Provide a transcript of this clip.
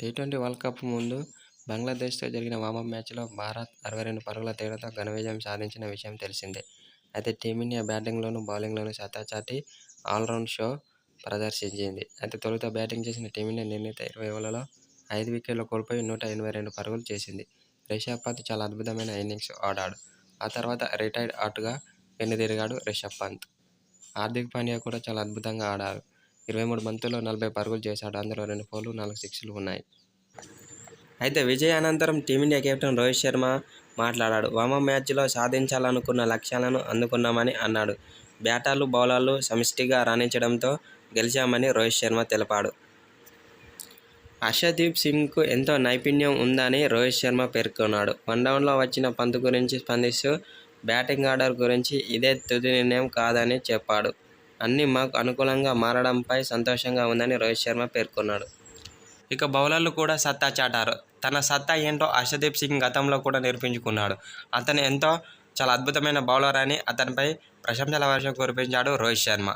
T twenty world cup ముందు బంగ్లాదేశ్తో జరిగిన warm up మ్యాచ్లో భారత్ అరవై రెండు పరుగుల తేడాతో ఘన విజయం సాధించిన విషయం తెలిసిందే. అయితే టీమిండియా బ్యాటింగ్లోనూ, బౌలింగ్లోనూ సత్తా చాటి ఆల్రౌండ్ షో ప్రదర్శించింది. అయితే తొలుత బ్యాటింగ్ చేసిన టీమిండియా నిర్ణీత ఇరవై ఓవర్లలో ఐదు వికెట్లు కోల్పోయి నూట ఎనభై రెండు పరుగులు చేసింది. రిషబ్ పంత్ చాలా అద్భుతమైన ఇన్నింగ్స్ ఆడాడు. ఆ తర్వాత రిటైర్డ్ అవుట్గా వెన్నుదిరిగాడు రిషబ్ పంత్. హార్దిక్ పాండ్యా కూడా చాలా అద్భుతంగా ఆడాడు. ఇరవై మూడు బంతుల్లో నలభై పరుగులు చేశాడు. అందులో రెండు ఫోర్లు, నాలుగు సిక్స్లు ఉన్నాయి. అయితే విజయ అనంతరం టీమిండియా కెప్టెన్ రోహిత్ శర్మ మాట్లాడాడు. వామ మ్యాచ్లో సాధించాలనుకున్న లక్ష్యాలను అందుకున్నామని అన్నాడు. బ్యాటర్లు, బౌలర్లు సమిష్టిగా రాణించడంతో గెలిచామని రోహిత్ శర్మ తెలిపాడు. అర్షదీప్ సింగ్కు ఎంతో నైపుణ్యం ఉందని రోహిత్ శర్మ పేర్కొన్నాడు. వన్ డౌన్లో వచ్చిన పంత్ గురించి స్పందిస్తూ బ్యాటింగ్ ఆర్డర్ గురించి ఇదే తుది నిర్ణయం కాదని చెప్పాడు. అన్నీ మాకు అనుకూలంగా మారడంపై సంతోషంగా ఉందని రోహిత్ శర్మ పేర్కొన్నాడు. ఇక బౌలర్లు కూడా సత్తా చాటారు. తన సత్తా ఏంటో అర్షదీప్ సింగ్ గతంలో కూడా నిరూపించుకున్నాడు. అతను ఎంతో చాలా అద్భుతమైన బౌలర్ అని అతనిపై ప్రశంసల వర్షం కురిపించాడు రోహిత్ శర్మ.